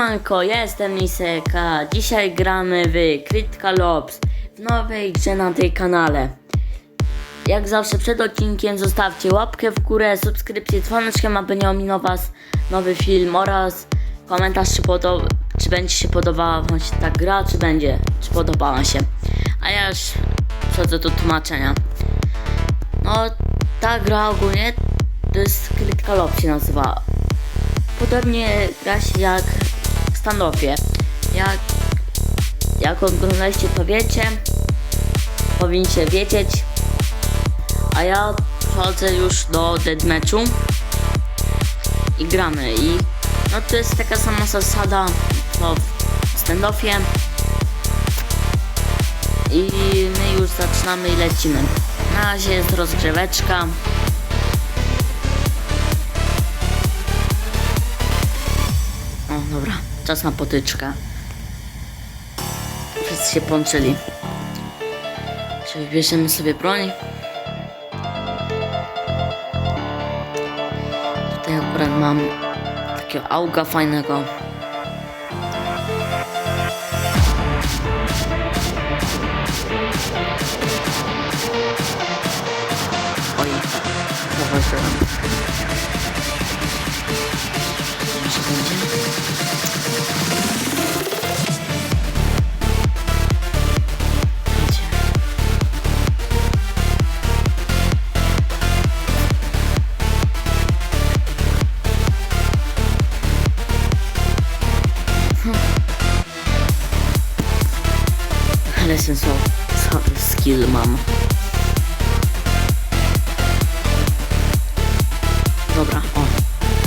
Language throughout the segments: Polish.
Siemanko, jestem Liseka. Dzisiaj gramy w Ops w nowej grze na tej kanale. Jak zawsze przed odcinkiem zostawcie łapkę w górę, subskrypcję dzwoneczkiem, aby nie ominął was nowy film oraz komentarz czy, podo- czy będzie się podobała wam się ta gra, czy będzie, czy podobała się. A ja już przechodzę do tłumaczenia. No, ta gra ogólnie to jest Critical Ops się nazywa. Podobnie gra się jak w standoffie. Jak, jak oglądaliście to wiecie, powinniście wiedzieć. A ja przechodzę już do deathmatchu i gramy. I no to jest taka sama zasada co w standoffie. I my już zaczynamy i lecimy. Na razie jest rozgrzeweczka. Czas na potyczkę. Wszyscy się połączyli. Czyli bierzemy sobie broń. Tutaj akurat mam takiego auga fajnego. Oj, zauważyłem. Może będzie?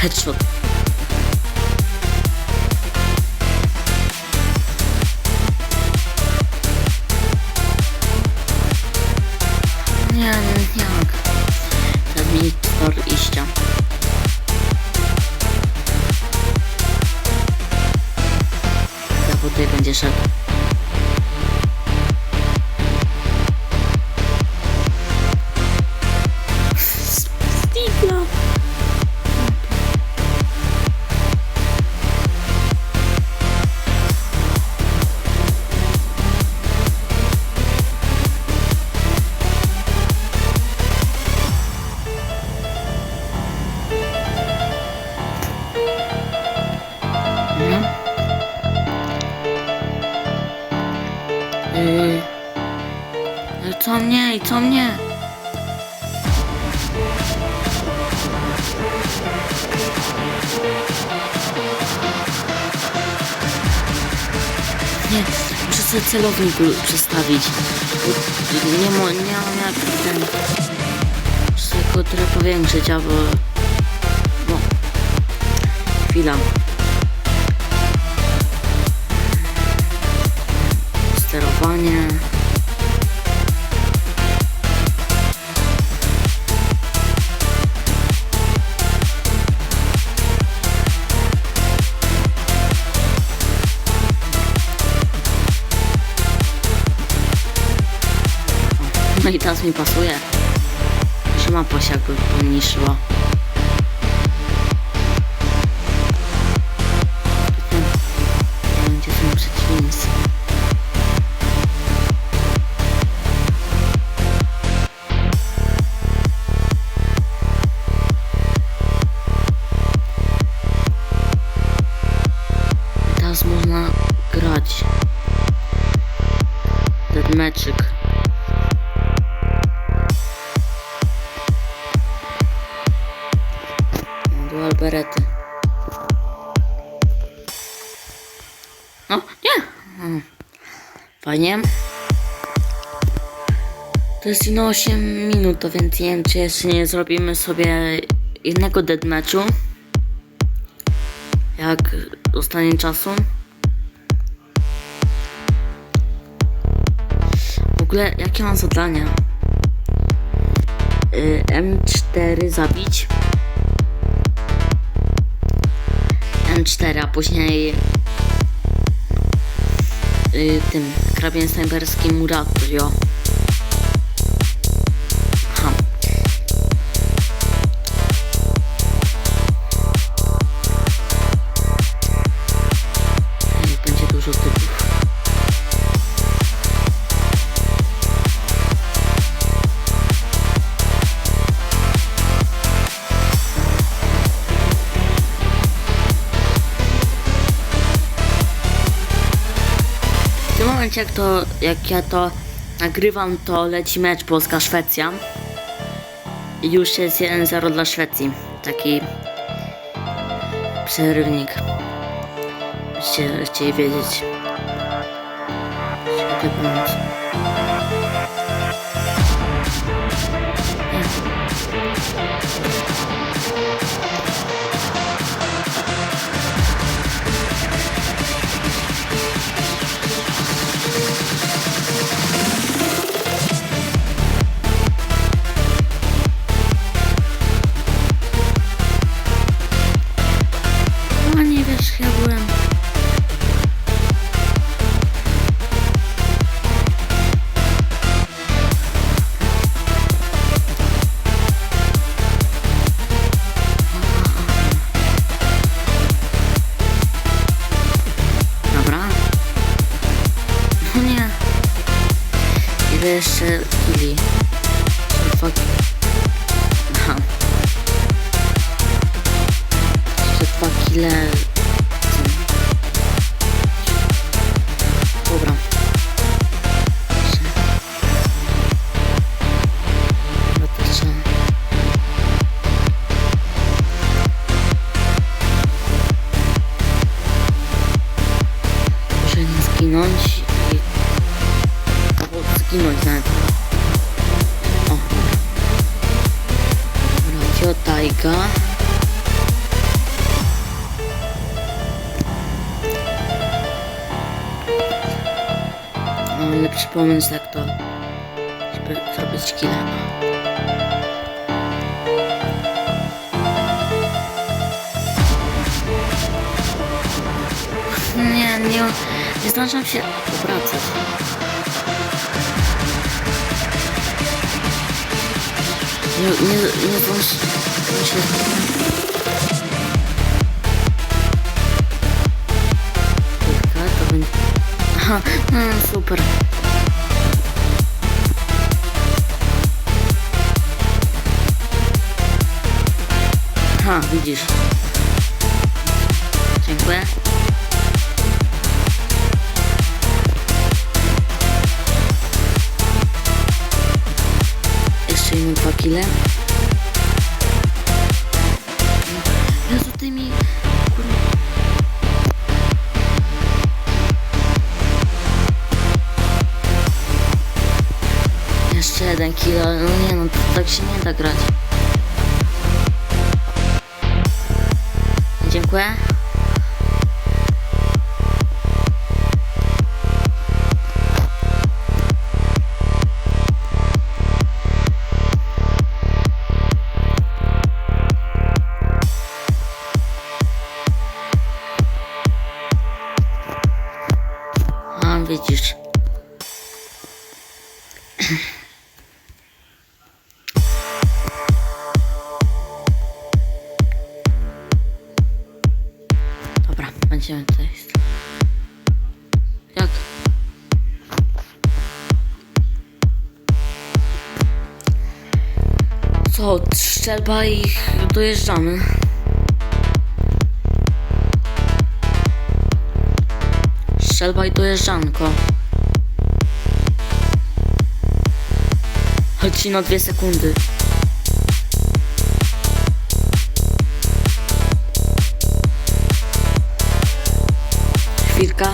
Headshot. Nie, nie, jak. Iścia. Tutaj będzie szedł. Co mnie i co mnie? Nie, muszę sobie celownik przestawić. Nie, mo, nie mam jak ten... Muszę sobie go trochę powiększyć, albo... No. Chwila. Sterowanie. No i teraz mi pasuje. Się mapa się jakby. Berety. No, nie. Mm. Fajnie. To jest ino 8 minut, to więc nie wiem, czy jeszcze nie zrobimy sobie jednego deathmatchu. Jak dostanie czasu. W ogóle, jakie mam zadania? Y, M4 zabić. M4, a później y, tym krabiem snajperskim Muraturio. Aha. typów. Momencie jak to, jak ja to nagrywam, to leci mecz Polska-Szwecja. Już jest 1-0 dla Szwecji. Taki przerywnik. Byście chcieli wiedzieć. Świetny pomysł. Kili? Fuck. Aha. Jeszcze dwa kile. Taiga. Mam lepszy pomysł jak to żeby zrobić killa. Nie, nie, nie zdążam się obracać. Nie, nie, nie zdążam się... Kilka, to będzie... Aha, mm, super. Aha, widzisz. Dziękuję. Jeszcze jedno dwa kile. Jeden kilo, no nie no, tak się nie da grać. Dziękuję. Widzisz. Będziemy tutaj. Jak? Co, strzelba i dojeżdżamy. Strzelba i dojeżdżanko. Chodź ci na dwie sekundy. Firka.